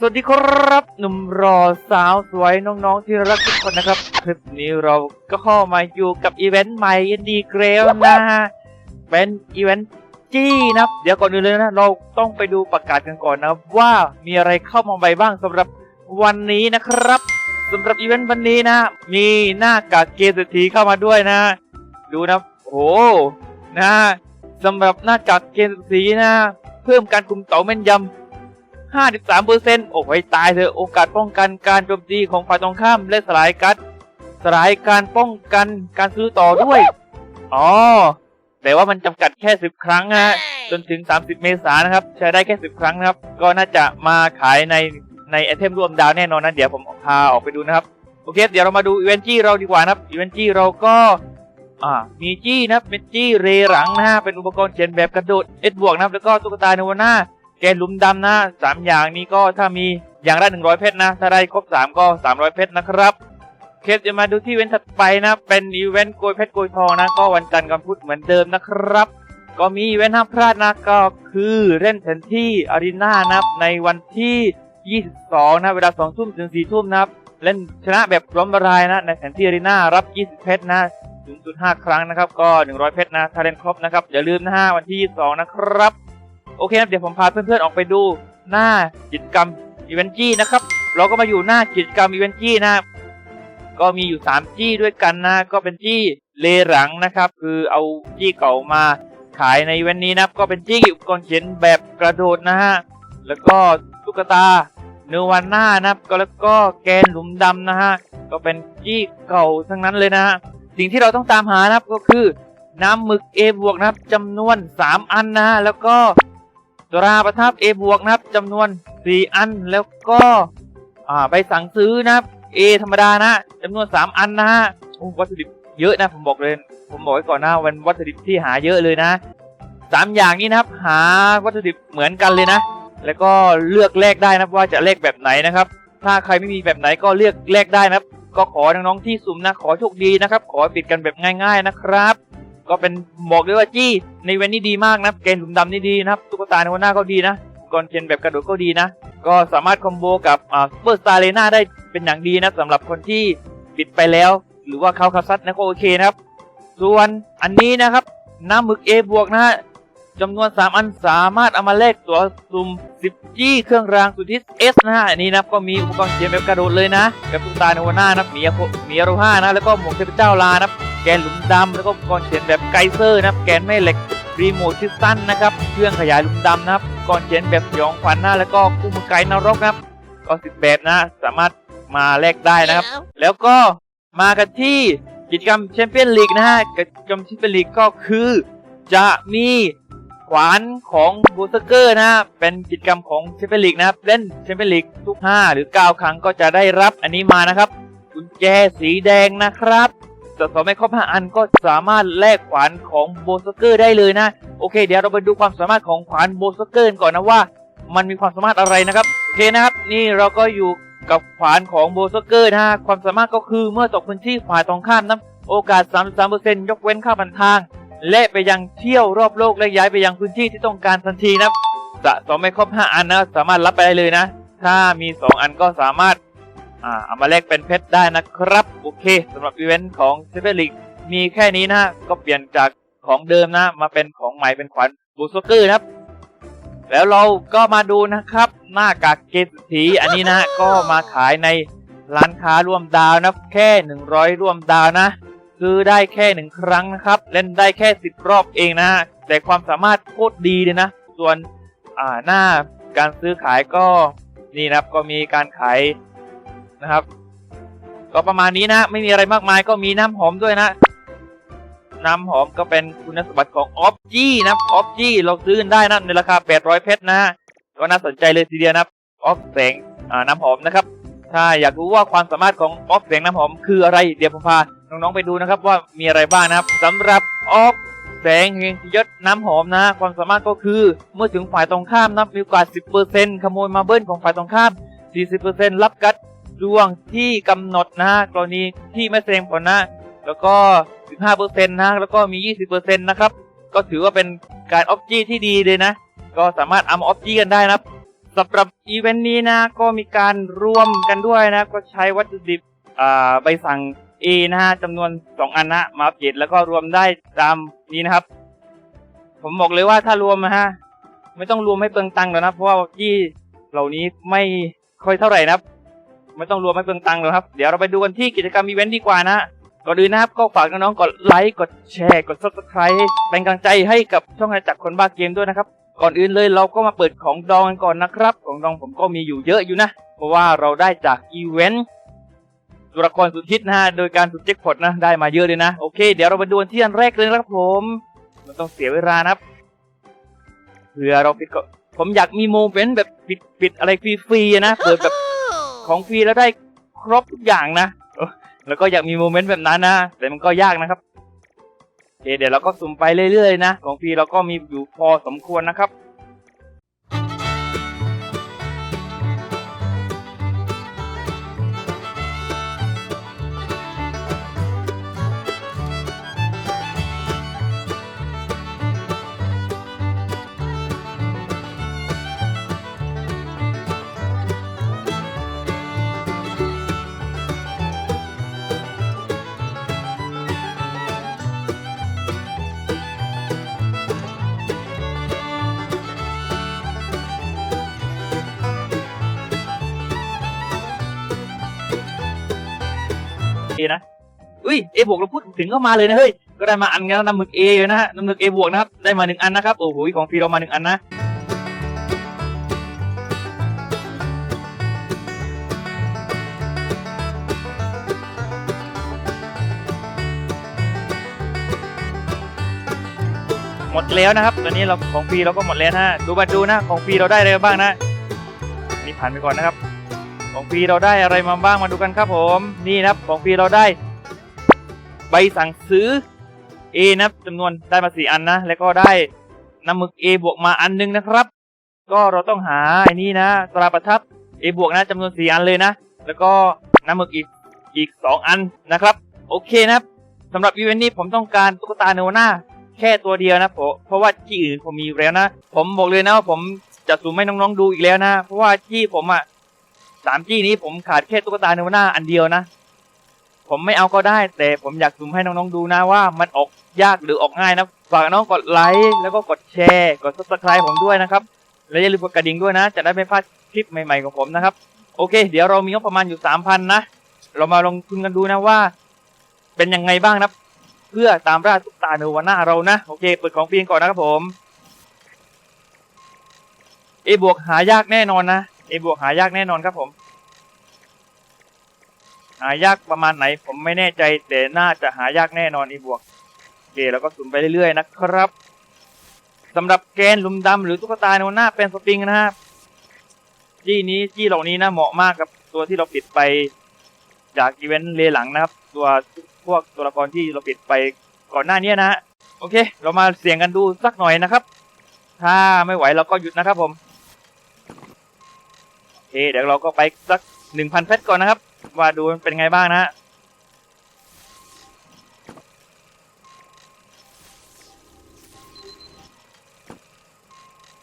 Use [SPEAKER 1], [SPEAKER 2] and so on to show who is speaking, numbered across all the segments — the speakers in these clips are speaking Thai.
[SPEAKER 1] สวัสดีครับ หนุ่มรอสาวสวยน้องๆที่รักทุกคนนะครับ คลิปนี้เราก็เข้ามาอยู่กับอีเวนต์ใหม่ยันดีเกรลนะฮะเป็นอีเวนต์จี้นะเดี๋ยวก่อนอื่นเลยนะเราต้องไปดูประกาศกันก่อนนะว่ามีอะไรเข้ามาใหม่บ้างสำหรับวันนี้นะครับสำหรับอีเวนต์วันนี้นะ มีหน้ากากเกมเศรษฐีเข้ามาด้วยนะ ดูนะโอ้หนะสำหรับหน้ากากเกมเศรษฐีนะ เพิ่มการคุมเต่าแม่นยำ 53เปอร์เซ็นต์โอ้ยตายเถอะโอกาสป้องกันการโจมตีของฝ่ายตรงข้ามและสลายกัดสลายการป้องกันการซื้อต่อด้วย อ๋อ แต่ว่ามันจำกัดแค่ 10 ครั้งนะฮะ จนถึง 30 เมษายนนะครับ ใช้ได้แค่ 10 ครั้งนะครับ ก็น่าจะมาขายในในไอเทมรวมดาวแน่นอนนะเดี๋ยวผมพาออกไปดูนะครับ โอเค เดี๋ยวเรามาดูอีเวนต์จี้เราดีกว่านะครับ อีเวนต์จี้เราก็อ่ามีจี้นะครับเป็นจี้เรหลังนะฮะ เป็นอุปกรณ์เขียนแบบกระโดดเอ็ดบวกนะครับ แล้วก็ตุ๊กตาเนวาน่า แกนหลุมดำนะสามอย่างนี้ก็ถ้ามีอย่างละหนึ่งร้อยเพชรนะ ถ้าได้ครบสามก็สามร้อยเพชรนะครับ เคสจะมาดูที่เวนต์ถัดไปนะ เป็นอีเวนต์โกยเพชรโกยทองนะ ก็วันจันทร์กับพุธเหมือนเดิมนะครับ ก็มีอีเวนต์ห้ามพลาดนะก็คือเล่นแผนที่อารีนานะในวันที่ 22 นะเวลา2ทุ่มถึง4ทุ่มนะครับเล่นชนะแบบล้มละลายนะ ในแผนที่อารีนารับ 20 เพชรนะ0.5 ครั้งนะครับ ก็ 100 เพชรนะ ถ้าเล่นครบนะครับ อย่าลืมนะฮะวันที่ 22 นะครับ โอเคครับเดี๋ยวผมพาเพื่อนๆออกไปดูหน้ากิจกรรมอีเวนต์จี้นะครับ เราก็มาอยู่หน้ากิจกรรมอีเวนต์จี้นะก็มีอยู่ 3 จี้ด้วยกันนะ ก็เป็นจี้เลหลังนะครับ คือเอาจี้เก่ามาขายในอีเวนต์นี้นะครับ ก็เป็นจี้อุปกรณ์เขียนแบบกระโดดนะฮะ แล้วก็ตุ๊กตาเนวาน่านะครับก็แล้วก็แกนหลุมดำนะฮะ ก็เป็นจี้เก่าทั้งนั้นเลยนะฮะ สิ่งที่เราต้องตามหานะครับก็คือ น้ำหมึก A บวกนะครับจำนวน 3 อันนะฮะ แล้วก็ ตราประทับ A บวกนะครับจำนวน 4 อันแล้วก็อ่าใบสั่งซื้อนะครับ A ธรรมดานะจำนวน 3 อันนะฮะวัตถุดิบเยอะนะผมบอกเลยผมบอกไว้ก่อนนะวันวัตถุดิบที่หาเยอะเลยนะสามอย่างนี้นะครับ หาวัตถุดิบเหมือนกันเลยนะ แล้วก็เลือกแลกได้นะว่าจะแลกแบบไหนนะครับ ถ้าใครไม่มีแบบไหนก็เลือกแลกได้นะครับ ก็ขอน้องๆที่สุ่มนะขอโชคดีนะครับ ขอปิดกันแบบง่าย ๆนะครับ ก็เป็นบอกเลยว่าจี้ในเวนนี้ดีมากนะเกณฑ์หลุมดำนี่ดีนะครับตุ๊กตาในวันหน้าก็ดีนะก่อนเกณฑ์แบบกระโดดก็ดีนะ ก็สามารถคอมโบกับอ่าซูเปอร์สตาร์เลน่าได้เป็นอย่างดีนะสำหรับคนที่ปิดไปแล้ว หรือว่าเขาคับซัดนะก็โอเคนะครับ ส่วนอันนี้นะครับน้ำหมึก A บวกนะฮะ จำนวน 3 อันสามารถเอามาแลกตัวซุ่ม10จี้เครื่องรางสุดทิศ S นะฮะอันนี้นะครับก็มีอุปกรณ์เขียนแบบกระโดดเลยนะกับตุ๊กตาในวันหน้านะครับมีอาโคมีอารุห้านะแล้วก็หมวกเทพเจ้าลานะครับแกนหลุมดำแล้วก็อุปกรณ์เขียนแบบไกเซอร์นะครับแกนแม่เหล็กรีโมทคิสตันนะครับเครื่องขยายหลุมดำนะครับอุปก่อนเขียนแบบสยองขวัญนะแล้วก็คู่มือไกด์นรกนะครับก็สิบแบบนะสามารถมาแลกได้นะครับ แล้วก็มากันที่กิจกรรมแชมเปี้ยนลีกนะฮะกิจกรรมแชมเปี้ยนลีกก็คือ จะมี ขวานของบูสเกอร์นะฮะเป็นกิจกรรมของแชมเปี้ยนลีกนะครับเล่นแชมเปี้ยนลีกทุก 5 หรือ 9 ครั้งก็จะได้รับอันนี้มานะครับกุญแจสีแดงนะครับสะสมไม่ครบ5อันก็สามารถแลกขวานของโบสเกอร์ได้เลยนะ โอเค เดี๋ยวเราไปดูความสามารถของขวานโบสเกอร์ก่อนนะว่า มันมีความสามารถอะไรนะครับโอเคนะครับ นี่เราก็อยู่กับขวานของโบสเกอร์นะความสามารถก็คือเมื่อตกพื้นที่ฝ่ายตรงข้ามนะโอกาส 33%ยกเว้นค่าบันทาง และไปยังเที่ยวรอบโลกและย้ายไปยังพื้นที่ที่ต้องการทันทีนะสะสมไม่ครบ 5 อันนะ สามารถรับไปได้เลยนะ ถ้ามี 2 อันก็สามารถอ่าเอามาแลกเป็นเพชรได้นะครับ โอเคสำหรับอีเวนต์ของเซเปอร์ลิกมีแค่นี้นะก็เปลี่ยนจากของเดิมนะ มาเป็นของใหม่เป็นขวัญบูสเกอร์นะครับ แล้วเราก็มาดูนะครับ หน้ากากเกตสีอันนี้นะก็มาขายในร้านค้าร่วมดาวนะแค่ 100 ร่วมดาวนะ คือได้แค่หนึ่งครั้งนะครับ เล่นได้แค่10รอบเองนะ แต่ความสามารถโคตรดีเลยนะ ส่วนอ่าหน้าการซื้อขายก็นี่นะครับก็มีการขายนะครับ ก็ประมาณนี้นะ ไม่มีอะไรมากมายก็มีน้ำหอมด้วยนะน้ำหอมก็เป็นคุณสมบัติของออฟจี้นะออฟจี้เราซื้อกันได้นะในราคา 800 เพชรนะก็น่าสนใจเลยทีเดียวนะออฟแสงอ่าน้ำหอมนะครับ ถ้าอยากรู้ว่าความสามารถของออฟแสงน้ำหอมคืออะไรเดี๋ยวผมพา น้องๆไปดูนะครับว่ามีอะไรบ้างนะครับสำหรับออฟแสงเฮงยศน้ำหอมนะความสามารถก็คือเมื่อถึงฝ่ายตรงข้ามนะมีโอกาส 10%ขโมยมาเบิ้ลของฝ่ายตรงข้าม 40%รับกัดดวงที่กำหนดนะกรณีที่ไม่แสดงผลนะ แล้วก็ 15%นะแล้วก็มี 20%นะครับ ก็ถือว่าเป็นการออฟจี้ที่ดีเลยนะ ก็สามารถอามาออฟจี้กันได้นะครับสำหรับอีเวนต์นี้นะก็มีการรวมกันด้วยนะ ก็ใช้วัตถุดิบใบสั่ง A นะฮะจำนวน2อันนะมาอัปเดตแล้วก็รวมได้ตามนี้นะครับ ผมบอกเลยว่าถ้ารวมนะฮะไม่ต้องรวมให้เปลืองตังค์หรอกนะเพราะว่าที่เหล่านี้ไม่ค่อยเท่าไหร่นะครับ ไม่ต้องรวมให้เปลืองตังค์หรอกครับ เดี๋ยวเราไปดูกันที่กิจกรรมอีเวนต์ดีกว่านะก่อนอื่นนะครับก็ฝากน้องๆกดไลค์กดแชร์กด subscribe เป็นกำลังใจให้กับช่องอาณาจักรคนบ้าเกมด้วยนะครับ ก่อนอื่นเลยเราก็มาเปิดของดองกันก่อนนะครับ ของดองผมก็มีอยู่เยอะอยู่นะ เพราะว่าเราได้จากอีเวนต์ ตัวละครสุดฮิตนะฮะโดยการสุดเจ็คพอตนะได้มาเยอะเลยนะโอเคเดี๋ยวเราไปดูที่อันแรกเลยนะครับผมมันต้องเสียเวลานะครับเผื่อเราปิดก็ผมอยากมีโมเมนต์แบบปิดปิดอะไรฟรีๆนะเปิดแบบของฟรีแล้วได้ครบทุกอย่างนะแล้วก็อยากมีโมเมนต์แบบนั้นนะแต่มันก็ยากนะครับโอเคเดี๋ยวเราก็สุ่มไปเรื่อยๆนะของฟรีเราก็มีอยู่พอสมควรนะครับ เอนะอุ้ยเอบวกเราพูดถึงก็มาเลยนะเฮ้ย ก็ได้มาอันกันแล้วน้ำหมึกเอเลยนะฮะน้ำหมึกเอบวกนะครับ ได้มาหนึ่งอันนะครับ โอ้โห ของฟรีเรามาหนึ่งอันนะหมดแล้วนะครับ ตอนนี้เราของฟรีเราก็หมดแล้วนะฮะดูมาดูนะ ของฟรีเราได้อะไรบ้างนะ นี่ผ่านไปก่อนนะครับ ของฟรีเราได้อะไรมาบ้างมาดูกันครับผม นี่นะครับของฟรีเราได้ ใบสั่งซื้อ A นะครับจำนวนได้มาสี่อันนะ แล้วก็ได้น้ำหมึก A บวกมาอันนึงนะครับ ก็เราต้องหาไอ้นี่นะตราประทับ A บวกนะจำนวนสี่อันเลยนะ แล้วก็น้ำหมึกอีกอีกสองอันนะครับ โอเคนะครับสำหรับอีเวนต์นี้ผมต้องการตุ๊กตาโนวาแค่ตัวเดียวนะเพราะเพราะว่าที่อื่นผมมีอยู่แล้วนะ ผมบอกเลยนะว่าผมจะซูมให้น้องๆดูอีกแล้วนะ เพราะว่าที่ผมอะ สามจี้นี้ผมขาดแค่ตุ๊กตาเนวาน่าอันเดียวนะ ผมไม่เอาก็ได้ แต่ผมอยากซูมให้น้องๆดูนะว่ามันออกยากหรือออกง่ายนะ ฝากน้องกดไลค์แล้วก็กดแชร์ กด subscribe ผมด้วยนะครับ และอย่าลืมกดกระดิ่งด้วยนะ จะได้ไม่พลาดคลิปใหม่ๆของผมนะครับ โอเค เดี๋ยวเรามีงบประมาณอยู่สามพันนะ เรามาลงทุนกันดูนะว่า เป็นยังไงบ้างนะเพื่อตามราตุ๊กตาเนวาน่าเรานะ โอเค เปิดของฟรีก่อนนะครับผมเอบวกหายากแน่นอนนะ เอบวกหายากแน่นอนครับผม หายากประมาณไหน ผมไม่แน่ใจแต่น่าจะหายากแน่นอนเอบวกโอเคเราก็สุ่มไปเรื่อยๆนะครับสำหรับแกนลุมดำหรือตุ๊กตาโนหน้าเป็นสปริงนะครับจี้นี้จี้เหล่านี้นะเหมาะมากกับตัวที่เราปิดไปจากอีเวนต์เลหลังนะครับ ตัวพวกตัวละครที่เราปิดไปก่อนหน้านี้นะฮะโอเค เรามาเสี่ยงกันดูสักหน่อยนะครับ ถ้าไม่ไหวเราก็หยุดนะครับผม เดี๋ยวเราก็ไปสักหนึ่งพันเพชรก่อนนะครับ ว่าดูมันเป็นไงบ้างนะฮะ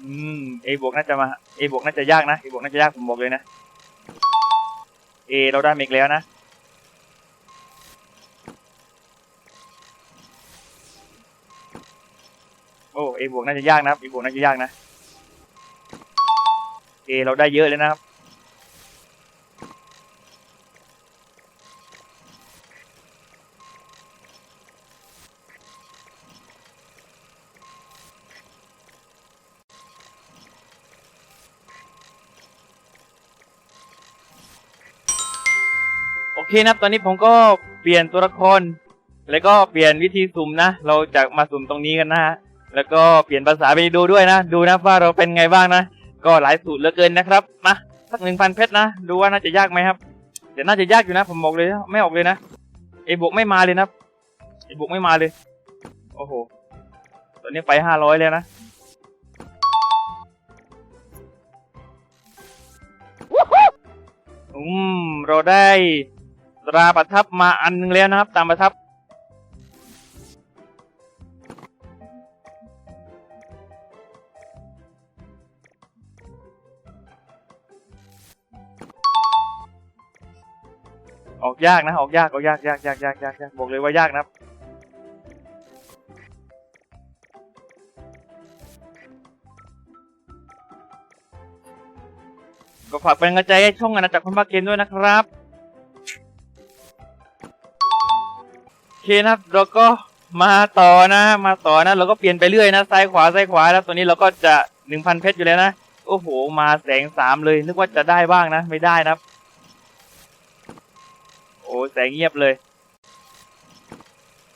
[SPEAKER 1] อืมเอบวกน่าจะมาเอบวกน่าจะยากนะเอบวกน่าจะยากผมบอกเลยนะเอเราได้เมกแล้วนะโอ้เอบวกน่าจะยากนะครับเอบวกน่าจะยากนะเอเราได้เยอะเลยนะครับ เคนะครับตอนนี้ผมก็เปลี่ยนตัวละคร แล้วก็เปลี่ยนวิธีสุ่มนะ เราจะมาสุ่มตรงนี้กันนะฮะแล้วก็เปลี่ยนภาษาไปดูด้วยนะ ดูนะว่าเราเป็นไงบ้างนะ ก็หลายสูตรเหลือเกินนะครับมาสักหนึ่งพันเพชรนะดูว่าน่าจะยากไหมครับเดี๋ยวน่าจะยากอยู่นะ ผมบอกเลยนะไม่ออกเลยนะเอ้บวกไม่มาเลยนะเอ้บวกไม่มาเลย โอ้โหตอนนี้ไปห้าร้อยแล้วนะอืมเราได้ ราประทับมาอันนึงแล้วนะครับ ตามประทับ ออกยากนะออกยากออกยากยากยากยากยากบอกเลยว่ายากนะครับก็ฝากเป็นกระจายช่องอนาจักรพันภาเกมด้วยนะครับ เคนะครับเราก็มาต่อนะ มาต่อนะ เราก็เปลี่ยนไปเรื่อยนะซ้ายขวาซ้ายขวาแล้วตัวนี้เราก็จะหนึ่งพันเพชรอยู่แล้วนะโอ้โห มาแสงสามเลยนึกว่าจะได้บ้างนะ ไม่ได้นะครับโอ้แสงเงียบเลย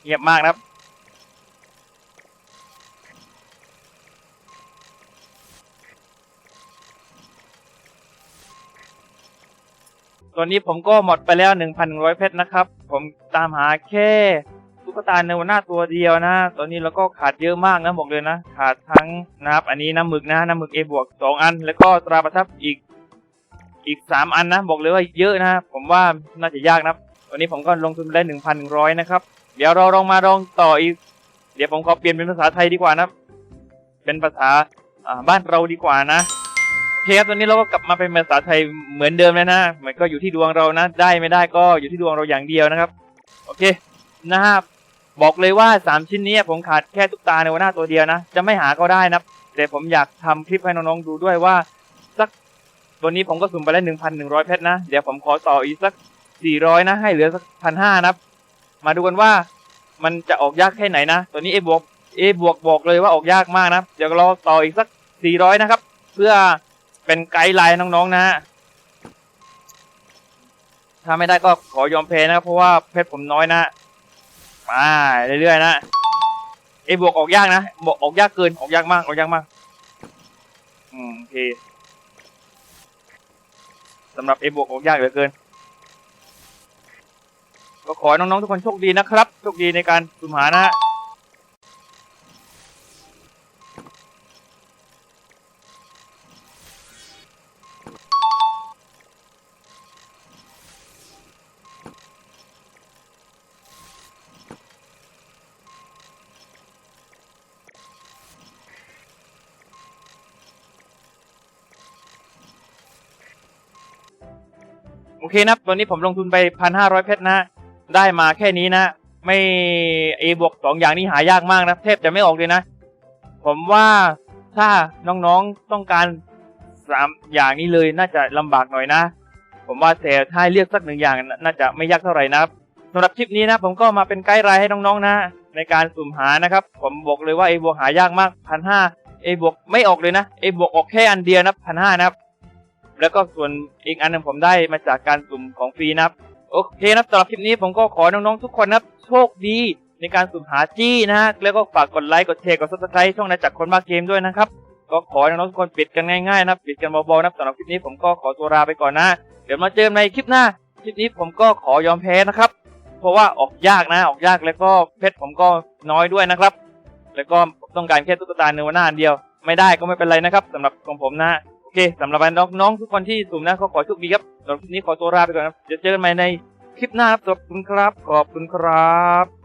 [SPEAKER 1] เงียบมากนะครับ ตอนนี้ผมก็หมดไปแล้ว 1,100 เพชรนะครับ ผมตามหาแค่ตุ๊กตาเนวนาตัวเดียวนะ ตอนนี้เราก็ขาดเยอะมากนะบอกเลยนะ ขาดทั้งนะครับ อันนี้น้ำหมึกนะน้ำหมึก A บวกสองอัน แล้วก็ตราประทับอีกอีกสามอันนะ บอกเลยว่าเยอะนะ ผมว่าน่าจะยากนะครับวันนี้ผมก็ลงทุนไปได้1,100นะครับ เดี๋ยวเราลองมาลองต่ออีก เดี๋ยวผมขอเปลี่ยนเป็นภาษาไทยดีกว่านะ เป็นภาษาบ้านเราดีกว่านะ เคครับตอนนี้เราก็กลับมาเป็นภาษาไทยเหมือนเดิมแล้วนะเหมือนก็อยู่ที่ดวงเรานะ ได้ไม่ได้ก็อยู่ที่ดวงเราอย่างเดียวนะครับ โอเคนะครับบอกเลยว่าสามชิ้นนี้ผมขาดแค่ตุ๊กตาในวันหน้าตัวเดียวนะ จะไม่หาก็ได้นะ แต่ผมอยากทำคลิปให้น้องๆดูด้วยว่า สักตัวนี้ผมก็สุ่มไปแล้วหนึ่งพันหนึ่งร้อยเพชรนะ เดี๋ยวผมขอต่ออีกสักสี่ร้อยนะ ให้เหลือสักพันห้านะมาดูกันว่ามันจะออกยากแค่ไหนนะ ตัวนี้เอบวกเอบวกบอกเลยว่าออกยากมากนะ เดี๋ยวราต่ออีกสักสี่ร้อยนะครับ เพื่อ เป็นไกด์ไลน์น้องๆนะฮะถ้าไม่ได้ก็ขอยอมแพ้นะเพราะว่าเพชรผมน้อยนะมาเรื่อยๆนะเอบวกออกยากนะบวกออกยากเกินออกยากมากออกยากมากอืมโอเคสำหรับเอบวกออกยากเหลือเกิน ก็ขอให้น้องๆทุกคนโชคดีนะครับโชคดีในการสุ่มหานะฮะ อเคนะครับ ตอนนี้ผมลงทุนไปพันห้าร้อยเพชรนะ ได้มาแค่นี้นะ ไม่เอบวกสองอย่างนี้หายากมากนะแทบจะไม่ออกเลยนะ ผมว่าถ้าน้องๆต้องการสามอย่างนี้เลยน่าจะลำบากหน่อยนะ ผมว่าแต่ถ้าเลือกสักหนึ่งอย่างน่าน่าจะไม่ยากเท่าไหร่นะครับสำหรับคลิปนี้นะ ผมก็มาเป็นไกด์ไลน์ให้น้องๆนะ ในการสุ่มหานะครับ ผมบอกเลยว่าเอบวกหายากมากพันห้าเอบวกไม่ออกเลยนะเอบวกออกแค่อันเดียวนะพันห้านะครับ แล้วก็ส่วนอีกอันหนึงผมได้มาจากการสุ่มของฟรีนะครับ โอเคนะครับสำหรับคลิปนี้ผมก็ขอน้องๆทุกคนนะครับ โชคดีในการสุ่มหาจี้นะฮะแล้วก็ฝากกดไลค์กดแชร์กดซับสไครต์ช่องนาจักรคนมากเกมด้วยนะครับก็ขอให้น้องๆทุกคนปิดกันง่ายๆนะปิดกันเบาๆนะสำหรับคลิปนี้ผมก็ขอตัวลาไปก่อนนะ เดี๋ยวมาเจอกันในคลิปหน้าคลิปนี้ผมก็ขอยอมแพ้นะครับ เพราะว่าออกยากนะออกยากแล้วก็เพชรผมก็น้อยด้วยนะครับ แล้วก็ต้องการแค่ตุ๊กตาเนื้อหน้าอันเดียว ไม่ได้ก็ไม่เป็นไรนะครับสำหรับของผมนะ เคสำหรับน้องๆทุกคนที่สุ่มนะก็ขอโชคดีครับสำหรับคลิปนี้ขอตัวลาไปก่อนครับเดี๋ยวเจอกันใหม่ในคลิปหน้าครับขอบคุณครับ ขอบคุณครับ